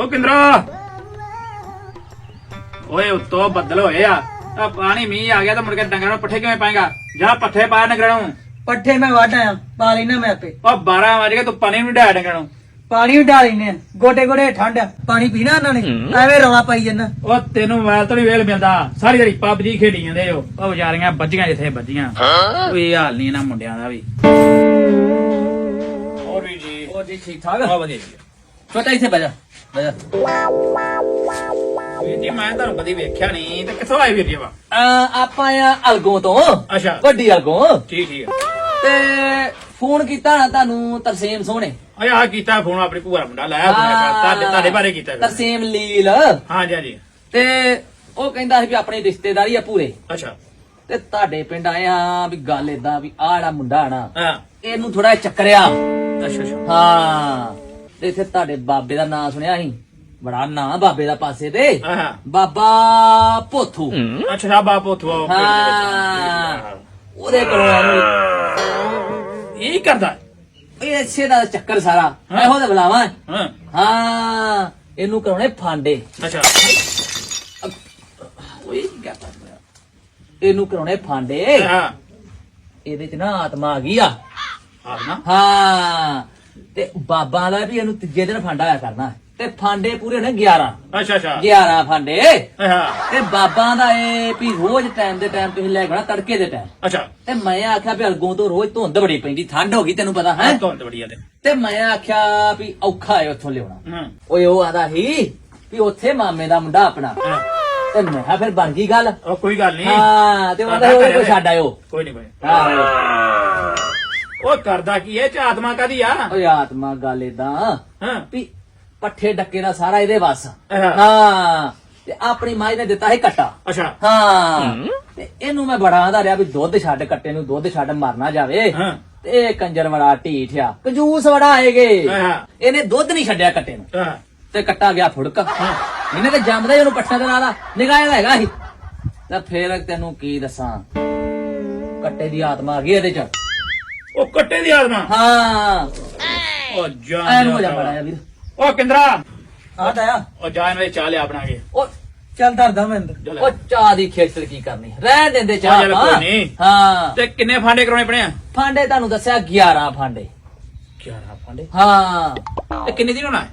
ਓ ਕਿੰਦਰਾ। ਓਏ ਉੱਤੋਂ ਬੱਦਲ ਹੋਏ ਆ। ਆ ਪਾਣੀ ਮੀਂਹ ਆ ਗਿਆ ਤਾਂ ਮੁੜ ਕੇ ਡੰਗਰਾਂ ਨੂੰ ਪੱਠੇ ਕਿਵੇਂ ਪਾਏਗਾ? ਜਾ ਪੱਠੇ ਪਾ ਡੰਗਰਾਂ ਨੂੰ। ਪੱਠੇ ਮੈਂ ਵੱਢ ਆਇਆ ਪਾ ਲੈਣਾ ਮੈਂ ਆਪੇ। ਓ 12 ਵਜ ਗਏ ਤੂੰ ਪਾਣੀ ਨੂੰ ਢਾ ਡੰਗਰਾਂ ਨੂੰ। ਪਾਣੀ ਵੀ ਢਾਲੀਨੇ ਗੋਟੇ ਗੋਟੇ ਠੰਡ ਆ। ਪਾਣੀ ਪੀਣਾ ਉਹਨਾਂ ਨੇ ਐਵੇਂ ਰੌਲਾ ਪਾਈ ਜੰਨਾ ਓ ਤੈਨੂੰ ਮੋਬਾਈਲ ਤੋਂ ਨਹੀਂ ਵੇਲ ਮਿਲਦਾ। ਸਾਰੀ ਦਿਹਾੜੀ ਪਬਜੀ ਖੇਡੀ ਜਾਂਦੇ ਹੋ ਉਹ ਵਿਚਾਰੀਆਂ ਬੱਜੀਆਂ ਜਿੱਥੇ ਬੱਜੀਆਂ ਕੋਈ ਹਾਲ ਨਹੀਂ ਇਹਨਾਂ ਮੁੰਡਿਆਂ ਦਾ ਵੀ। ਹੋਰ ਵੀ ਜੀ। ਉਹ ਜੀ ਠੀਕ ਠਾਕ ਬਹੁਤ ਵਧੀਆ ਜੀ। ਛੋਟਾ ਇੱਥੇ ਬਹਿ ਜਾ ਬਹਿ ਜਾ ਵੀਰ ਜੀ ਮੈਂ ਤੁਹਾਨੂੰ ਕਦੀ ਵੇਖਿਆ ਨਹੀਂ ਤੇ ਕਿੱਥੋਂ ਆਏ ਵੀਰ ਜੀ ਵਾ ਅਹ ਆਪਾਂ ਆ ਅਲਗੋਂ ਤੋਂ। ਅੱਛਾ। ਵੱਡੀ ਅਲਗੋਂ। ਠੀਕ ਠੀਕ ਤੇ ਫੋਨ ਕੀਤਾ ਨਾ ਤੁਹਾਨੂੰ ਤਰਸੇਮ ਸੋਹਣੇ? ਅਰੇ ਆ ਕੀਤਾ ਫੋਨ ਆਪਣੀ ਭੂਆ ਦਾ ਮੁੰਡਾ ਲਾਇਆ ਫੋਨ ਤੁਹਾਡੇ ਤੁਹਾਡੇ ਬਾਰੇ ਕੀਤਾ ਫਿਰ। ਤਰਸੇਮ ਲੀਲ। ਹਾਂਜੀ ਹਾਂਜੀ। ਤੇ ਉਹ ਕਹਿੰਦਾ ਸੀ ਵੀ ਆਪਣੀ ਰਿਸ਼ਤੇਦਾਰੀ ਆ ਪੂਰੇ। ਅੱਛਾ। ਤੇ ਤੁਹਾਡੇ ਪਿੰਡ ਆਏ ਆ ਵੀ ਗੱਲ ਏਦਾਂ ਵੀ ਆਹ ਜਿਹੜਾ ਮੁੰਡਾ ਆਣਾ ਹਾਂ। ਇਹਨੂੰ ਥੋੜਾ ਚੱਕਰਿਆ। ਅੱਛਾ ਅੱਛਾ। ਹਾਂ। ਤੇ ਇੱਥੇ ਤੁਹਾਡੇ ਬਾਬੇ ਦਾ ਨਾਮ ਸੁਣਿਆ ਸੀ? ਬੜਾ ਨਾਂ ਬਾਬੇ ਦਾ ਪਾਸੇ ਤੇ। ਹਾਂ। ਬਾਬਾ ਪੋਥੂ। ਅੱਛਾ ਸ਼ਾ ਬਾਪ ਉਥੋਂ ਹਾਂ। ਉਹਦੇ ਕੋਲੋਂ ਇਹਨੂੰ ਇਹ ਕਰਦਾ? ਇਹ ਅੱਛੇ ਦਾ ਚੱਕਰ ਸਾਰਾ। ਇਹੋ ਤੇ ਬੁਲਾਵਾ। ਹਾਂ। ਹਾਂ। ਇਹਨੂੰ ਕਰਾਉਣੇ ਫਾਂਡੇ। ਅੱਛਾ। ਓਏ ਕੀ ਕਹਤਾ ਇਹਨੂੰ ਕਰਾਉਣੇ ਫਾਂਡੇ। ਹਾਂ। ਇਹਦੇ ਚ ਨਾ ਆਤਮਾ ਆ ਗਈ ਆ। ਹਾਂ ਨਾ ਹਾਂ। ਤੇ ਬਾਬਾ ਦਾ ਵੀ ਇਹਨੂੰ ਤੀਜੇ ਦਿਨ ਫਾਂਡਾ ਆਇਆ ਕਰਨਾ ਤੇ ਫਾਂਡੇ ਪੂਰੇ ਨੇ 11 ਅੱਛਾ ਅੱਛਾ। 11 ਫਾਂਡੇ। ਹਾਂ ਤੇ ਬਾਬਾ ਦਾ ਇਹ ਵੀ ਰੋਜ਼ ਟਾਈਮ ਦੇ ਟਾਈਮ ਤੁਸੀਂ ਲੈ ਕੇ ਆਉਣਾ ਤੜਕੇ ਦੇ ਟਾਈਮ ਅੱਛਾ। ਤੇ ਮੈਂ ਆਖਿਆ ਵੀ ਅਲਗੋਂ ਤੋਂ ਰੋਜ਼ ਧੁੰਦ ਬੜੀ ਪੈਂਦੀ ਠੰਡ ਹੋ ਗਈ ਤੈਨੂੰ ਪਤਾ ਹੈ? ਹਾਂ ਤੋਂ ਬੜੀਆ ਤੇ। ਤੇ ਮੈਂ ਆਖਿਆ ਵੀ ਔਖਾ ਹੈ ਉੱਥੋਂ ਲਿਆਉਣਾ। ਹਾਂ। ਓਏ ਉਹ ਆਦਾ ਹੀ ਵੀ ਉੱਥੇ ਮਾਮੇ ਦਾ ਮੁੰਡਾ ਆਪਣਾ। ਹਾਂ। ਤੇ ਮੈਂ ਕਿਹਾ ਫਿਰ ਬਣ ਗਈ ਗੱਲ। ਉਹ ਕੋਈ ਗੱਲ ਨਹੀਂ ਹਾਂ ਤੇ ਉਹ ਛੱਡ ਆਇਓ। ਕੋਈ ਨਹੀਂ ਕੋਈ ਹਾਂ। ਉਹ ਕਰਦਾ ਕੀ ਇਹ ਚ ਆਤਮਾ ਕਾਦੀ ਆ? ਓਏ ਆਤਮਾ ਗੱਲ ਏਦਾਂ। ਹਾਂ। ਵੀ ਪੱਠੇ ਡੱਕੇ ਦਾ ਸਾਰਾ ਇਹਦੇ ਵੱਸ। ਹਾਂ। ਤੇ ਆਪਣੀ ਮਾਂ ਨੇ ਦਿੱਤਾ ਸੀ ਕੱਟਾ ਅੱਛਾ। ਹਾਂ। ਤੇ ਇਹਨੂੰ ਮੈਂ ਬੜਾ ਆਂਦਾ ਰਿਹਾ ਵੀ ਦੁੱਧ ਛੱਡ ਕੱਟੇ ਨੂੰ ਦੁੱਧ ਛੱਡ ਮਰਨਾ ਜਾਵੇ। ਹਾਂ। ਤੇ ਇਹ ਕੰਜਰ ਬੜਾ ਢੀਠ ਆ। ਕੰਜੂਸ ਬੜਾ ਆਏਗੇ ਹਾਂ। ਇਹਨੇ ਦੁੱਧ ਨਹੀਂ ਛੱਡਿਆ ਕੱਟੇ ਨੂੰ। ਹਾਂ। ਤੇ ਕੱਟਾ ਗਿਆ ਫੁੜਕ। ਇਹਨੇ ਤੇ ਜੰਮਦਾ ਹੀ ਉਹਨੂੰ ਪੱਠਾ ਦੇ ਨਾਲ ਨਿਗਾਹ ਇਹਦਾ ਹੈਗਾ ਸੀ। ਤੇ ਫੇਰ ਤੈਨੂੰ ਕੀ ਦੱਸਾਂ? ਕੱਟੇ ਦੀ ਆਤਮਾ ਆ ਗਈ ਇਹਦੇ ਚ। ਉਹ ਕੱਟੇ ਦੀ ਆਤਮਾ ਹਾਂ। ਉਹ ਜਾਨ ਐਨ ਹੋ ਜਾ ਵੀਰ। ਉਹ ਕਿੰਦਰਾ। ਆ ਤਾਇਆ ਉਹ ਜਾਨ ਵੇ ਚਾਹ ਲਿਆ ਬਣਾ ਕੇ। ਉਹ ਚੱਲ ਦਰਦਾ ਮੈਂ। ਉਹ ਚਾਹ ਦੀ ਖੇਚਲ ਕੀ ਕਰਨੀ ਰਹਿਣ ਦਿੰਦੇ ਚਾਹ ਚੱਲ ਆਪਾਂ। ਹਾਂ। ਤੇ ਕਿੰਨੇ ਫਾਂਡੇ ਕਰਾਉਣੇ ਪਣੇ ਆ? ਫਾਂਡੇ ਤੁਹਾਨੂੰ ਦੱਸਿਆ 11 ਫਾਂਡੇ। 11 ਫਾਂਡੇ? ਹਾਂ। ਤੇ ਕਿੰਨੇ ਦਿਨ ਹੋਣਾ? ਹੈ?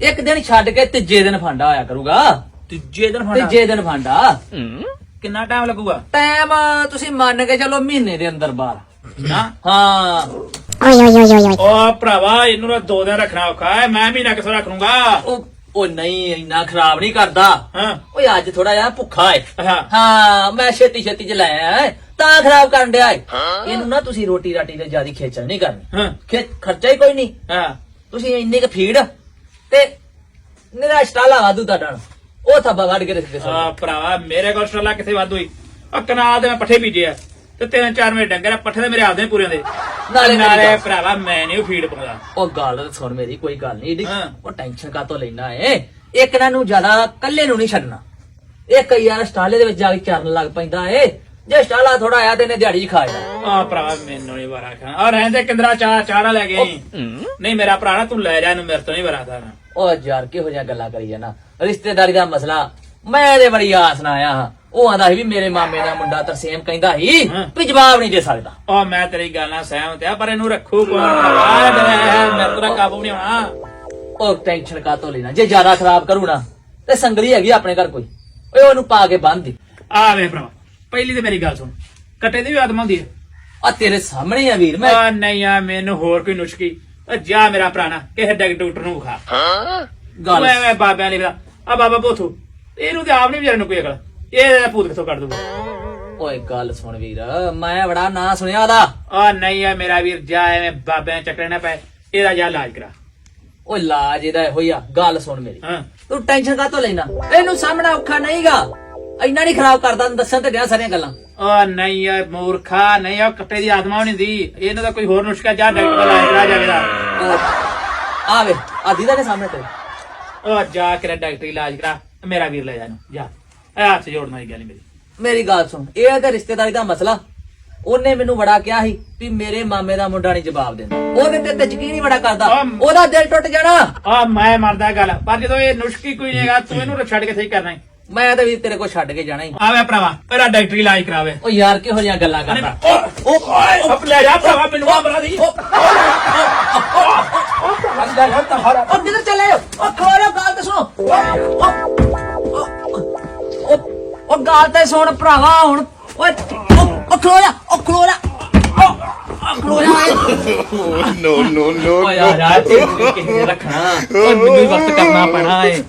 ਇੱਕ ਦਿਨ ਛੱਡ ਕੇ ਤੀਜੇ ਦਿਨ ਫਾਂਡਾ ਆਇਆ ਕਰੂਗਾ। ਤੀਜੇ ਦਿਨ ਫਾਂਡਾ? ਤੀਜੇ ਦਿਨ ਫਾਂਡਾ। ਕਿੰਨਾ ਟਾਈਮ ਲੱਗੂਗਾ? ਟਾਈਮ ਤੁਸੀਂ ਮੰਨ ਕੇ ਚਲੋ ਮਹੀਨੇ ਦੇ ਅੰਦਰ ਬਾਹਰ। ਨਾ? ਹਾਂ। ਉਹ ਭਰਾਵਾ ਇਹਨੂੰ ਤਾਂ ਦੋ ਦਿਨ ਰੱਖਣਾ ਔਖਾ ਹੈ। ਮੈਂ ਮਹੀਨਾ ਕਿਥੋਂ ਰੱਖ ਲੂੰਗਾ। ਉਹ ਉਹ ਨਹੀਂ ਇੰਨਾ ਖਰਾਬ ਨਹੀਂ ਕਰਦਾ। ਹਾਂ। ਓਏ ਅੱਜ ਥੋੜਾ ਜਿਹਾ ਭੁੱਖਾ ਏ। ਹਾਂ ਮੈਂ ਛੇਤੀ ਛੇਤੀ ਚ ਲਾਇਆ ਏ, ਤਾਂ ਖਰਾਬ ਕਰਨ ਡਿਆ ਏ। ਇਹਨੂੰ ਨਾ ਤੁਸੀਂ ਰੋਟੀ ਰਾਟੀ ਤੇ ਜ਼ਿਆਦਾ ਖੇਚਲ ਨਹੀਂ ਕਰਨੀ। ਹਾਂ। ਖੇ ਖਰਚਾ ਹੀ ਕੋਈ ਨਹੀਂ। ਹਾਂ। ਤੁਸੀਂ ਇੰਨੇ ਕ ਫੀਡ ਤੇ ਨਿਰਾ ਸਟਾਲਾ ਵਾਧੂ ਤੁਹਾਡਾ। ਉਹ ਥੱਬਾ ਕੱਢ ਕੇ ਰੱਖਦੇ ਸੋ ਆ ਭਰਾਵਾ ਮੇਰੇ ਕੋਲ ਸਟਾਲਾ ਕਿੱਥੇ ਵਾਧੂ ਹੋਈ ਆ ਕਨਾਲ ਦੇ ਮੈਂ ਪੱਠੇ ਬੀਜੇ ਆ। ਤੇ ਤਿੰਨ ਚਾਰ ਮੇਰੇ ਡੰਗਰ ਆ ਪੱਠੇ ਤੇ ਮੇਰੇ ਆਪਦੇ ਪੂਰੇ ਦੇ ਨਾਲੇ ਮੇਰੀ ਨਾਲੇ ਗੱਲ- ਭਰਾਵਾ ਮੈਂ ਨਹੀਂ ਫੀਡ ਪਾਉਂਦਾ। ਉਹ ਗੱਲ ਤਾਂ ਸੁਣ ਮੇਰੀ ਕੋਈ ਗੱਲ ਨਹੀਂ ਏਡੀ ਹਾਂ। ਉਹ ਟੈਨਸ਼ਨ ਕਾਤੋਂ ਲੈਣਾ ਏ? ਇੱਕ ਨਾ ਨੂੰ ਜ਼ਿਆਦਾ ਕੱਲੇ ਨੂੰ ਨਹੀਂ ਛੱਡਣਾ। ਇਹ ਕਈ ਯਾਰ ਸਟਾਲੇ ਦੇ ਵਿੱਚ ਜਾ ਕੇ ਚਰਨ ਲੱਗ ਪੈਂਦਾ ਏ। ਜੇ ਸਟਾਲਾ ਥੋੜਾ ਆਇਆ ਤੇ ਇਹਨੇ ਦਿਹਾੜੀ ਖਾ ਜਾਣਾ। ਆ ਭਰਾਵਾ ਮੈਨੂੰ ਨਹੀਂ ਵਾਰਾ ਖਾਣਾ ਆ ਰਹਿੰਦੇ ਕਿੰਦਰਾ ਚਾਹ ਚਾਰਾ ਲੈ ਗਏ ਨਹੀਂ ਮੇਰਾ ਭਰਾ ਨਾ ਤੂੰ ਲੈ ਜਾ ਇਹਨੂੰ ਮੇਰੇ ਤੋਂ ਨਹੀਂ ਵਰਾਦਾ ਨਾ ਉਹ ਯਾਰ ਕਿਹੋ ਜਿਹੀਆਂ ਗੱਲਾਂ ਕਰੀ ਜਾਣਾ। ਰਿਸ਼ਤੇਦਾਰੀ ਦਾ ਮਸਲਾ ਮੈਂ ਇਹਦੇ ਬੜੀ ਆਸ ਨਾਲ ਆਇਆ ਹਾਂ। ਉਹ ਆਂਦਾ ਸੀ ਵੀ ਮੇਰੇ ਮਾਮੇ ਦਾ ਮੁੰਡਾ ਤਰਸੇਮ ਕਹਿੰਦਾ ਸੀ ਹਾਂ। ਵੀ ਜਵਾਬ ਨਹੀਂ ਦੇ ਸਕਦਾ। ਆ ਮੈਂ ਤੇਰੀ ਗੱਲ ਨਾਲ ਸਹਿਮਤ ਆ ਪਰ ਇਹਨੂੰ ਰੱਖੂ ਕੌਣ? ਮੈਂ ਤੇਰਾ ਕਾਬੂ ਨਹੀਂ ਆਉਣਾ ਉਹ ਟੈਨਸ਼ਨ ਕਾਤੋਂ ਲੈਣਾ? ਜੇ ਜ਼ਿਆਦਾ ਖਰਾਬ ਕਰੂ ਨਾ ਤੇ ਸੰਗਲੀ ਹੈਗੀ ਆਪਣੇ ਘਰ ਕੋਈ। ਓਏ ਉਹਨੂੰ ਪਾ ਕੇ ਬੰਨ ਦੇ। ਆ ਵੇ ਭਰਾਵਾ ਪਹਿਲੀ ਤੇ ਮੇਰੀ ਗੱਲ ਸੁਣ। ਕੱਟੇ ਦੀ ਵੀ ਆਤਮਾ ਹੁੰਦੀ ਹੈ ਆ ਤੇਰੇ ਸਾਹਮਣੇ ਆ ਵੀਰ ਮੈਂ ਆ ਨਹੀਂ ਆ ਮੈਨੂੰ ਹੋਰ ਕੋਈ ਨੁਸਖੀ ਆ ਜਾ ਮੇਰਾ ਭਰਾਣਾ ਕਿਸੇ ਡਾਕਟਰ ਡਾਕਟਰ ਨੂੰ ਵਿਖਾ। ਗੱਲ ਮੈਂ ਬਾਬਿਆਂ ਨੇ ਆ ਬਾਬਾ ਬੋਥੂ ਇਹਨੂੰ ਤੇ ਆਪ ਨਹੀਂ ਵਿਚਾਰੇ ਨੂੰ ਕੋਈ ਅਕਲ। ਇਹ ਭੂਤ ਕਿੱਥੋਂ ਕੱਢ ਦੂਗਾ? ਓਏ ਗੱਲ ਸੁਣ ਵੀਰ ਮੈਂ ਬੜਾ ਨਾਂ ਸੁਣਿਆ ਉਹਦਾ। ਆ ਨਹੀਂ ਆ ਮੇਰਾ ਵੀਰ ਜਾ ਐਵੇਂ ਬਾਬਿਆਂ ਦੇ ਚੱਕਰੇ ਨਾ ਪੈ ਇਹਦਾ ਜਾ ਇਲਾਜ ਕਰਾ। ਓਏ ਲਾਜ ਇਹਦਾ ਇਹੋ ਹੀ ਆ ਗੱਲ ਸੁਣ ਮੇਰੀ। ਹਾਂ। ਤੂੰ ਟੈਨਸ਼ਨ ਕਾਤੋਂ ਲੈਣਾ ਇਹਨੂੰ ਸਾਹਮਣਾ ਔਖਾ ਨਹੀਂਗਾ। ਇੰਨਾ ਨਹੀਂ ਖਰਾਬ ਕਰਦਾ ਤੈਨੂੰ ਦੱਸਣ ਤੇ ਡਿਆ ਸਾਰੀਆਂ ਗੱਲਾਂ। ਆ ਨਹੀਂ ਆ ਮੂਰਖਾ ਨਹੀਂ ਆ ਕੱਟੇ ਦੀ ਆਤਮਾ ਨਹੀਂ ਦੀ ਇਹਨੂੰ ਤਾਂ ਕੋਈ ਹੋਰ ਨੁਸਖਾ ਜਾ ਡਾਕਟਰ ਦਾ ਇਲਾਜ ਕਰਾ ਜਾਵੇਗਾ। ਉਹ ਆ ਵੇ ਆ ਦੀਦਾ ਦੇ ਸਾਹਮਣੇ ਤੇ। ਆ ਜਾ ਕੇ ਡਾਕਟਰੀ ਇਲਾਜ ਕਰਾ ਮੇਰਾ ਵੀਰ ਲੈ ਜਾ ਇਹਨੂੰ ਜਾ। ਹੱਥ ਜੋੜਨ ਵਾਲੀ ਗੱਲ ਨੀ ਮੇਰੀ ਮੇਰੀ ਗੱਲ ਸੁਣ ਇਹ ਤੇ ਰਿਸ਼ਤੇਦਾਰੀ ਦਾ ਮਸਲਾ ਉਹਨੇ ਮੈਨੂੰ ਬੜਾ ਕਿਹਾ ਸੀ ਵੀ ਮੇਰੇ ਮਾਮੇ ਦਾ ਮੁੰਡਾ ਨਹੀਂ ਜਵਾਬ ਦਿੰਦਾ ਉਹਦੇ ਤੇ ਤੇ ਯਕੀਨ ਹੀ ਬੜਾ ਕਰਦਾ। ਉਹਦਾ ਦਿਲ ਟੁੱਟ ਜਾਣਾ ਆ ਮੈਂ ਮਰਦਾ ਗੱਲ ਪਰ ਜਦੋਂ ਇਹ ਨੁਸਖੀ ਕੋਈ ਨਹੀਂ ਹੈਗਾ ਤੂੰ ਇਹਨੂੰ ਛੱਡ ਕੇ ਸਹੀ ਕਰਨਾ ਹੈ ਮੈਂ ਤਾਂ ਵੀ ਤੇਰੇ ਕੋਲ ਛੱਡ ਕੇ ਜਾਣਾ ਹੀ ਆਵੇ ਭਰਾਵਾ ਪਹਿਲਾਂ ਡਾਕਟਰੀ ਇਲਾਜ ਕਰਾਵੇ ਉਹ ਯਾਰ ਕਿਹੋ ਜਿਹੀਆਂ ਗੱਲਾਂ ਕਰਦਾ ਉਹ ਉਹ ਲੈ ਜਾ ਭਰਾਵਾ ਮੈਨੂੰ ਆ ਬਰਾ ਦੀ ਉਹ ਕਿੱਧਰ ਚੱਲੇ ਹੋ? ਉਹ ਖੋਲੋ ਗੱਲ ਉਹ ਗੱਲ ਤੇ ਸੁਣ ਭਰਾਵਾ ਹੁਣ ਓਏ ਉਹ- ਖਲੋ ਜਾ ਉਹ ਖਲੋ ਜਾ ਉਹ- ਖਲੋ ਜਾ ਓਏ। no, no, no, ਓਏ ਯਾਰ ਯਾਰ ਕਿਸੇ ਨੇ ਰੱਖਣਾ? ਓਏ ਮੈਨੂੰ ਹੀ ਵਕਤ ਕਰਨਾ ਪੈਣਾ ਏ।